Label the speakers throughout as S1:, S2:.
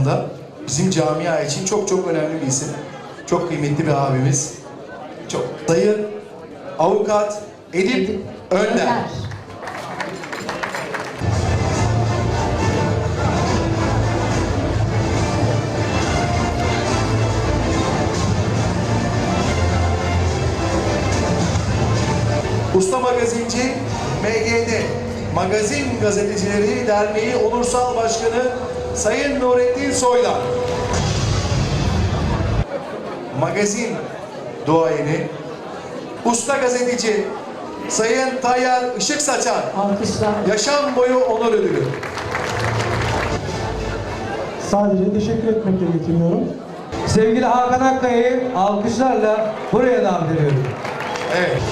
S1: anlamda bizim camia için çok çok önemli bir isim. Çok kıymetli bir abimiz. Çok dayı, avukat Edip Önder. Usta Magazinci MGD Magazin Gazetecileri Derneği Onursal Başkanı Sayın Nurettin Soylan. Magazin duayeni Usta Gazeteci Sayın Tayyar Işık Saçan
S2: Alkışlar.
S1: Yaşam boyu onur ödülü.
S3: Sadece teşekkür etmekle yetiniyorum.
S4: Sevgili Hakan Akkaya'yı alkışlarla buraya davet ediyorum.
S1: Evet.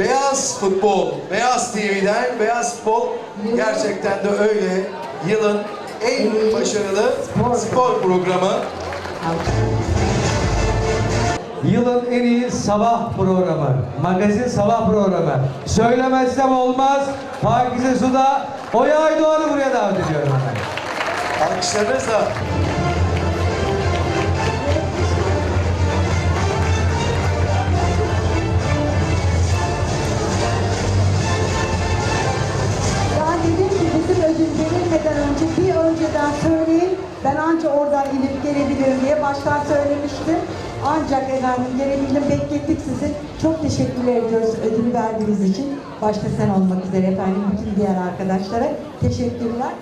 S1: Beyaz Futbol, Beyaz TV'den Beyaz Futbol gerçekten de öyle yılın en başarılı spor programı.
S4: Yılın en iyi sabah programı, magazin sabah programı. Söylemezsem olmaz, Pakize Suda Oya Aydoğan'ı buraya davet ediyorum.
S1: Alkışlarınızla
S2: Ben anca oradan inip gelebilirim diye baştan söylemiştim. Ancak efendim gelebildim, beklettik sizi. Çok teşekkürler ediyoruz ödülü verdiğiniz için. Başta sen olmak üzere efendim, bütün diğer arkadaşlara teşekkürler.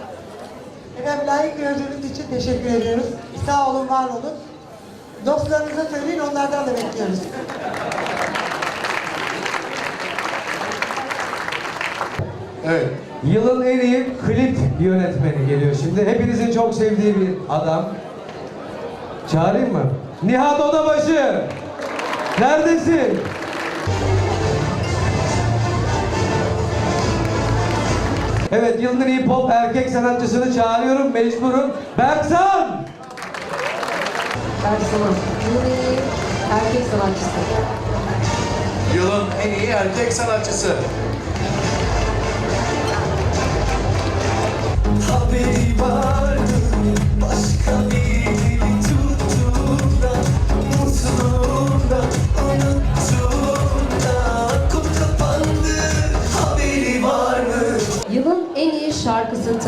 S5: Efendim layık gördüğünüz için teşekkür ediyoruz. Sağ olun, var olun. Dostlarınıza söyleyin, onlardan da bekliyoruz.
S1: Evet.
S4: Yılın en iyi klip yönetmeni geliyor şimdi. Hepinizin çok sevdiği bir adam. Çağırayım mı? Nihat Odabaşı. Neredesin? Evet, yılın en iyi pop erkek sanatçısını çağırıyorum. Mecburum. Berksan!
S2: Personel. Yeni erkek sanatçısı.
S1: Yılın en iyi erkek sanatçısı.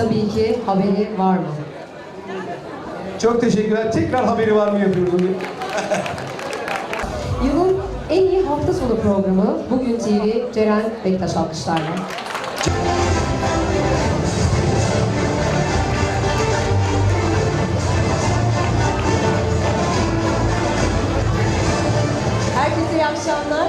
S6: Tabii ki haberi var mı?
S3: Çok teşekkürler. Tekrar haberi var mı yapıyoruz.
S6: Yılın en iyi hafta sonu programı Bugün TV Ceren Bektaş alkışlarla.
S7: Herkese iyi akşamlar.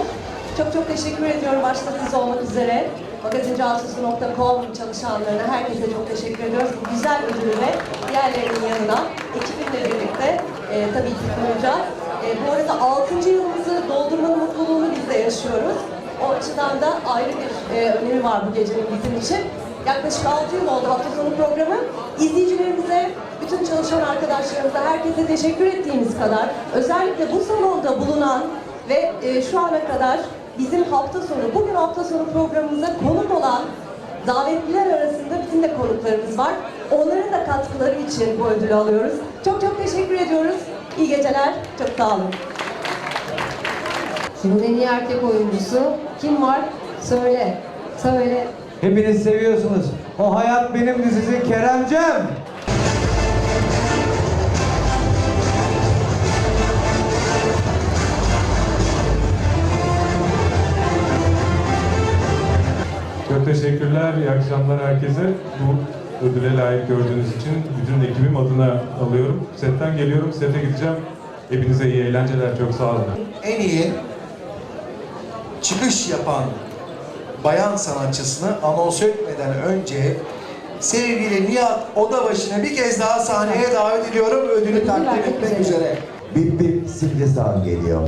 S7: Çok çok teşekkür ediyorum başta siz olmak üzere. Magazincialtısı.com çalışanlarına herkese çok teşekkür ediyoruz. Bu güzel ödülü ve diğerlerinin yanına ekibimle birlikte e, tabii ki sunacağız. E, bu arada 6. yılımızı doldurmanın mutluluğunu biz de yaşıyoruz. O açıdan da ayrı bir e, önemi var bu gecenin bizim için. Yaklaşık 6 yıl oldu hafta sonu programı. İzleyicilerimize, bütün çalışan arkadaşlarımıza, herkese teşekkür ettiğimiz kadar özellikle bu salonda bulunan ve e, şu ana kadar bizim hafta sonu, bugün hafta sonu programımıza konuk olan davetliler arasında bizim de konuklarımız var. Onların da katkıları için bu ödülü alıyoruz. Çok çok teşekkür ediyoruz. İyi geceler, çok sağ olun.
S6: Yılın en iyi erkek oyuncusu kim var? Söyle. Söyle.
S4: Hepiniz seviyorsunuz. O Hayat Benim dizisi Keremcem.
S8: Çok teşekkürler, iyi akşamlar herkese. Bu ödüle layık gördüğünüz için bütün ekibim adına alıyorum. Setten geliyorum, sete gideceğim. Hepinize iyi eğlenceler, çok sağ olun.
S1: En iyi çıkış yapan bayan sanatçısını anons etmeden önce sevgili Nihat Odabaşı'nı bir kez daha sahneye davet ediyorum. Ödülü takdim etmek
S6: üzere.
S1: üzere.
S9: Bip bip simge sağ geliyor.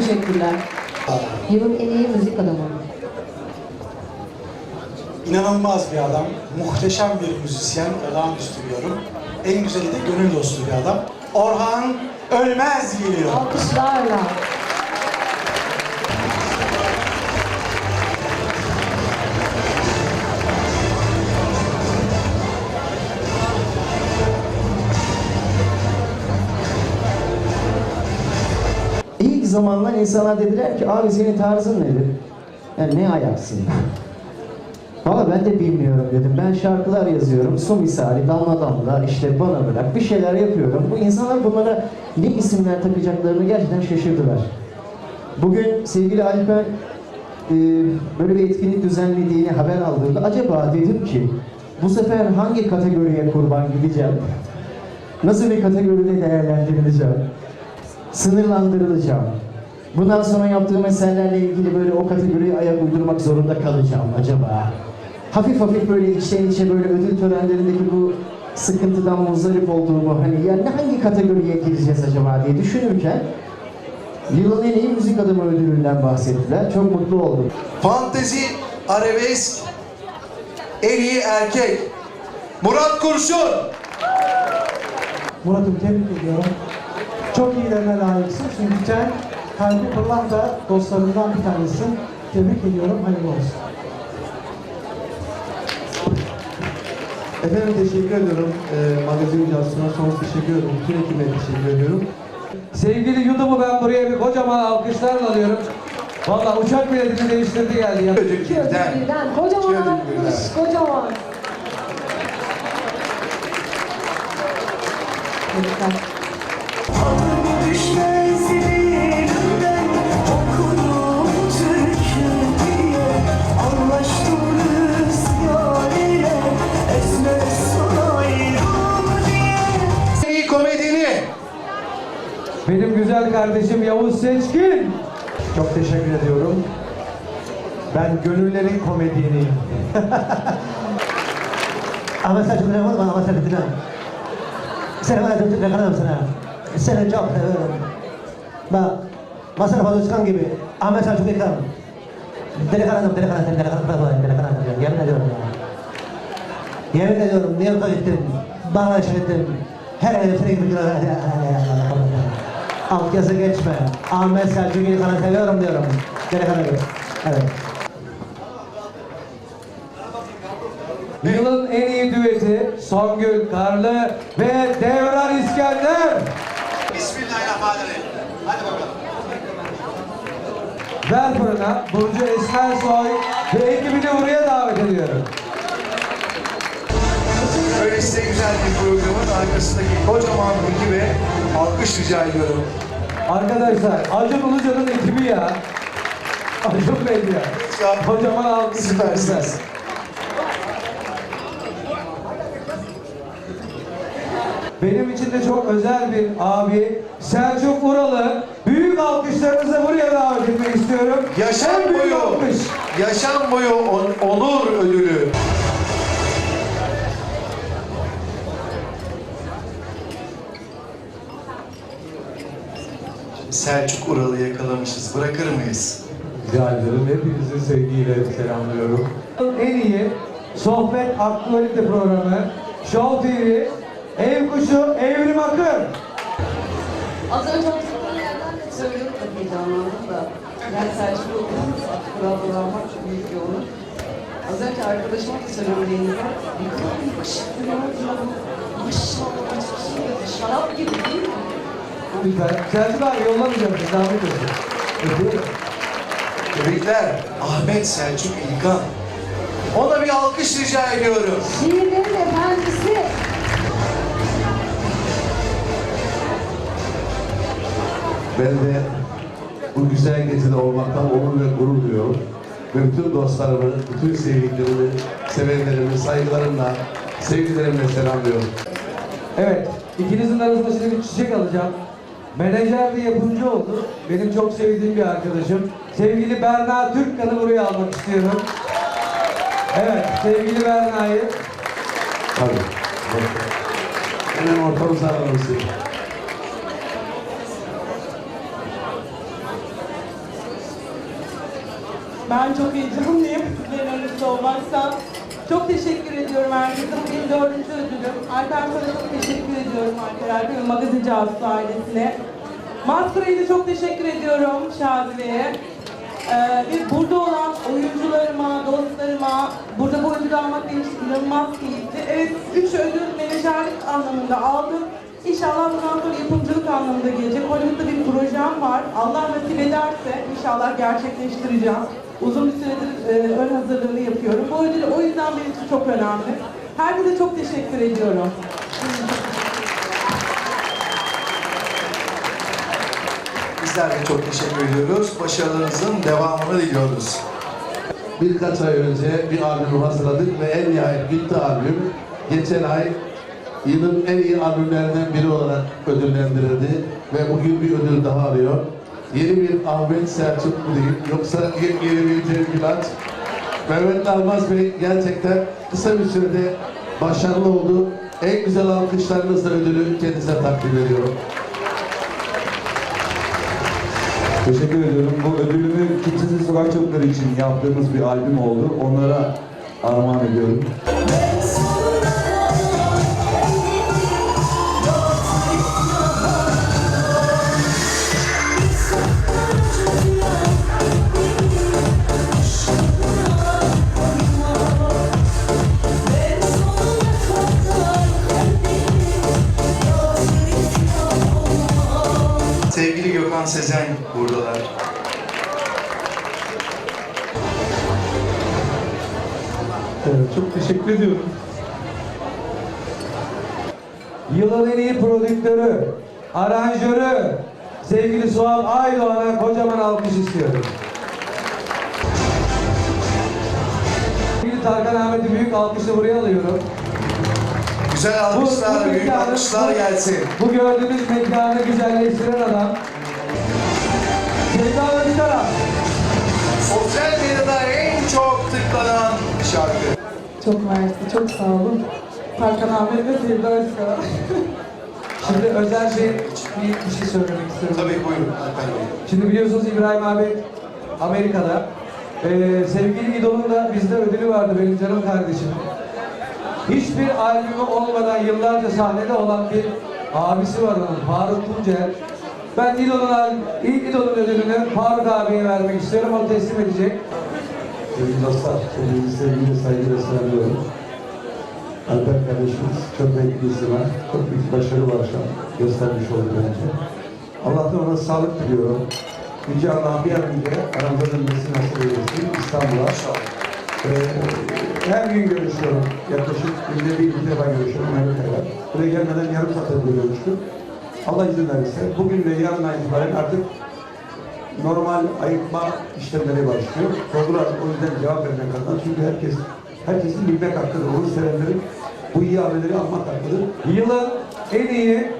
S6: Teşekkürler. Yılın en iyi müzik adamı.
S10: İnanılmaz bir adam, muhteşem bir müzisyen, olağanüstü bir yorum. En güzeli de gönül dostu bir adam. Orhan Ölmez geliyor.
S6: Alkışlarla.
S9: Zamanlar insanlar dediler ki abi senin tarzın nedir? Yani ne ayaksın? Valla ben de bilmiyorum dedim. Ben şarkılar yazıyorum. Su misali, damla damla, işte bana bırak bir şeyler yapıyorum. Bu insanlar bunlara ne isimler takacaklarını gerçekten şaşırdılar. Bugün sevgili Alper e, böyle bir etkinlik düzenlediğini haber aldığımda acaba dedim ki bu sefer hangi kategoriye kurban gideceğim? Nasıl bir kategoride değerlendirileceğim? Sınırlandırılacağım. Bundan sonra yaptığım eserlerle ilgili böyle o kategoriye ayak uydurmak zorunda kalacağım acaba? Hafif hafif böyle içten içe böyle ödül törenlerindeki bu sıkıntıdan muzdarip olduğumu hani yani hangi kategoriye gireceğiz acaba diye düşünürken Yılın en iyi müzik adamı ödülünden bahsettiler. Çok mutlu oldum.
S1: Fantezi, arabesk, en iyi erkek. Murat Kurşun.
S5: Murat'ım tebrik ediyorum. Çok iyilerine layıksın çünkü sen kalbi pırlanta dostlarından bir tanesin. Tebrik ediyorum, hayırlı olsun.
S4: Efendim teşekkür ediyorum. Ee, magazin Cansu'na sonsuz teşekkür ediyorum. Bütün ekibe teşekkür ediyorum. Sevgili Yudum'u ben buraya bir kocaman alkışlarla alıyorum. Valla uçak biletini değiştirdi geldi ya.
S1: Birden.
S6: Kocaman alkış, kocaman. Tebrikler.
S4: Benim güzel kardeşim Yavuz Seçkin.
S3: Çok teşekkür ediyorum. Ben gönüllerin komedyeniyim.
S5: Ama sen çok bana ama sen bitirme. Seni bana çok yakarım sana. Seni çok seviyorum. Bak, Masar Fazıl Çıkan gibi Ahmet Selçuk yakarım. Delikanlım, delikanlım, delikanlım, delikanlım, delikanlım. Yemin ediyorum ya. Yemin ediyorum, New York'a gittim. Bangladeş'e gittim. Her yere seni gibi Alt yazı geçme. Ahmet Selçuk delikanlım seviyorum diyorum. Delikanlı gibi. Evet.
S4: Yılın en iyi düeti Songül Karlı ve Devran İskender.
S1: Bismillahirrahmanirrahim. Hadi bakalım.
S4: Ver fırına Burcu Esmersoy ve ekibini buraya davet ediyorum.
S1: Öylesine güzel bir programın arkasındaki kocaman ekibe alkış rica ediyorum.
S4: Arkadaşlar Acun Ilıcalı'nın ekibi ya. Acun Bey ya. Kocaman alkış.
S1: Süpersiniz.
S4: Benim için de çok özel bir abi Selçuk Uralı. Büyük alkışlarınızla buraya davet etmek istiyorum.
S1: Yaşam boyu,
S4: alkış.
S1: yaşam boyu on- onur ödülü. Selçuk Ural'ı yakalamışız. Bırakır mıyız?
S4: Rica ederim. Hepinizi sevgiyle selamlıyorum. En iyi sohbet aktualite programı Show TV Ev Kuşu Evrim Akın.
S7: Az önce oturduğum yerden de söylüyorum da heyecanlandım da. Ben Selçuk'u kuralları almak çok büyük bir onur. Az önce arkadaşıma da söylüyorum Deniz'e. Ne kadar yakışıklı ya
S4: Lütfen. Selçuk abi yollamayacağım. Zahmet olsun. Öpüyorum.
S1: Tebrikler. Ahmet Selçuk İlkan. Ona bir alkış rica ediyorum.
S6: Şiirlerin efendisi.
S11: Ben de bu güzel gecede olmaktan onur ve gurur duyuyorum. Ve bütün dostlarımı, bütün sevdiklerimi, sevenlerimi saygılarımla, sevgilerimle selamlıyorum.
S4: Evet. ikinizin arasında şimdi bir çiçek alacağım. Menajer ve yapımcı oldu. Benim çok sevdiğim bir arkadaşım. Sevgili Berna Türkkan'ı buraya almak istiyorum. Evet, sevgili Berna'yı.
S11: Tabii. Hemen ortamıza alalım sizi.
S12: Ben çok heyecanlıyım sizlerin önünüzde olmaktan. Çok teşekkür ediyorum herkese. Bugün dördüncü ödülüm. Alper sana çok teşekkür ediyorum Alper Alper ve Magazinci Aslı ailesine. Maskara'ya da çok teşekkür ediyorum Şadiye'ye. Ee, ve burada olan oyuncularıma, dostlarıma, burada bu ödülü almak benim için inanılmaz keyifli. Evet, üç ödül menajerlik anlamında aldım. İnşallah bundan sonra yapımcılık anlamında gelecek. Hollywood'da bir projem var. Allah nasip ederse inşallah gerçekleştireceğim. Uzun bir süredir e, ön hazırlığını yapıyorum. Bu ödül o yüzden benim için çok önemli. Herkese çok teşekkür ediyorum.
S1: Bizler de çok teşekkür ediyoruz. Başarılarınızın devamını diliyoruz.
S11: Birkaç ay önce bir albüm hazırladık ve en nihayet bitti albüm. Geçen ay yılın en iyi albümlerinden biri olarak ödüllendirildi ve bugün bir ödül daha alıyor. Yeni bir Ahmet Selçuk mu değil, yoksa yeni, bir Cem Gülaç. Mehmet Almaz Bey gerçekten kısa bir sürede başarılı oldu. En güzel alkışlarınızla ödülü kendisine takdim ediyorum.
S3: Teşekkür ediyorum. Bu ödülümü Kimsesiz Sokak Çocukları için yaptığımız bir albüm oldu. Onlara armağan ediyorum.
S1: Gökhan Sezen buradalar.
S8: Evet, çok teşekkür ediyorum.
S4: Yılın en iyi prodüktörü, aranjörü, sevgili Suat Aydoğan'a kocaman alkış istiyorum. Sevgili Tarkan Ahmet'i büyük alkışla buraya alıyorum.
S1: Güzel alkışlar, büyük
S4: mekanı-
S1: alkışlar gelsin.
S4: Bu gördüğünüz mekanı güzelleştiren adam. Sevda Özkara.
S1: Sosyal medyada en çok tıklanan şarkı.
S12: Çok mersi, çok sağ olun. Tarkan Ahmet ve Sevda Özkara.
S4: Şimdi özel bir, bir, bir şey söylemek istiyorum.
S1: Tabii buyurun.
S4: Şimdi biliyorsunuz İbrahim abi Amerika'da. Ee, sevgili İdol'un da bizde ödülü vardı benim canım kardeşim. Hiçbir albümü olmadan yıllarca sahnede olan bir abisi var onun Faruk Tuncel. Ben İdol'un, al- ilk İdol'un ödülünü Faruk abiye vermek istiyorum. O teslim edecek.
S3: Sevgili dostlar, hepinizi sevgiyle saygıyla selamlıyorum. Alper kardeşimiz çok renkli var. Çok büyük başarı şu an. Göstermiş oldu bence. Allah'tan ona sağlık diliyorum. Yüce Allah bir an önce aramıza dönmesini nasip eylesin İstanbul'a. Ee, her gün görüşüyorum. Yaklaşık günde bir iki defa görüşüyorum. Buraya gelmeden yarım saat önce görüştüm. Allah izin verirse bugün ve yarından itibaren artık normal ayıkma işlemleri başlıyor. Sorular o yüzden cevap vermek adına. Çünkü herkes herkesin bilmek hakkıdır. Onu sevenlerin bu iyi haberleri almak hakkıdır.
S4: Yılın en iyi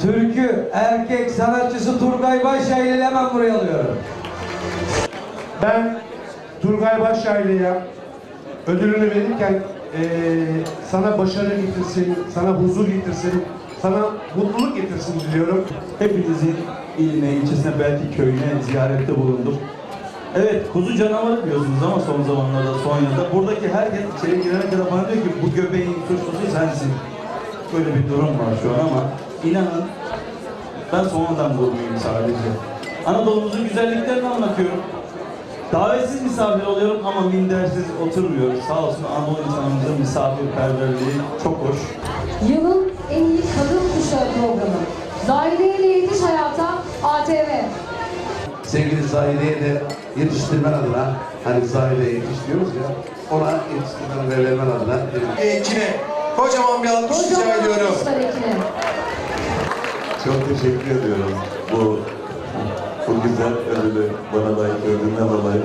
S4: türkü erkek sanatçısı Turgay Başyaylı'yı hemen buraya alıyorum.
S13: Ben Turgay Başyaylı'ya ödülünü verirken eee, sana başarı getirsin, sana huzur getirsin, sana mutluluk getirsin diliyorum.
S14: Hepinizin iline, ilçesine, belki köyüne ziyarette bulundum. Evet, kuzu canavarı diyorsunuz ama son zamanlarda Sonya'da. Buradaki herkes içeri girene kadar bana diyor ki bu göbeğin suçlusu sensin. Böyle bir durum var şu an ama inanın ben sonradan vurmayayım sadece. Anadolu'muzun güzelliklerini anlatıyorum. Davetsiz misafir oluyorum ama mindersiz oturmuyoruz. Sağ olsun Anadolu insanımızın misafirperverliği çok hoş.
S6: Yılın
S11: Sevgili Zahide'ye de yetiştirmen adına, hani Zahide'ye yetiş diyoruz ya, ona yetiştirmen ve vermen adına
S1: Ekine kocaman bir alkış rica ediyorum.
S14: Çok teşekkür ediyorum bu bu güzel ödülü bana layık gördüğünden dolayı.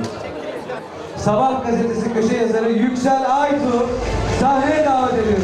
S4: Sabah gazetesi köşe yazarı Yüksel Aytu sahneye davet ediyorum.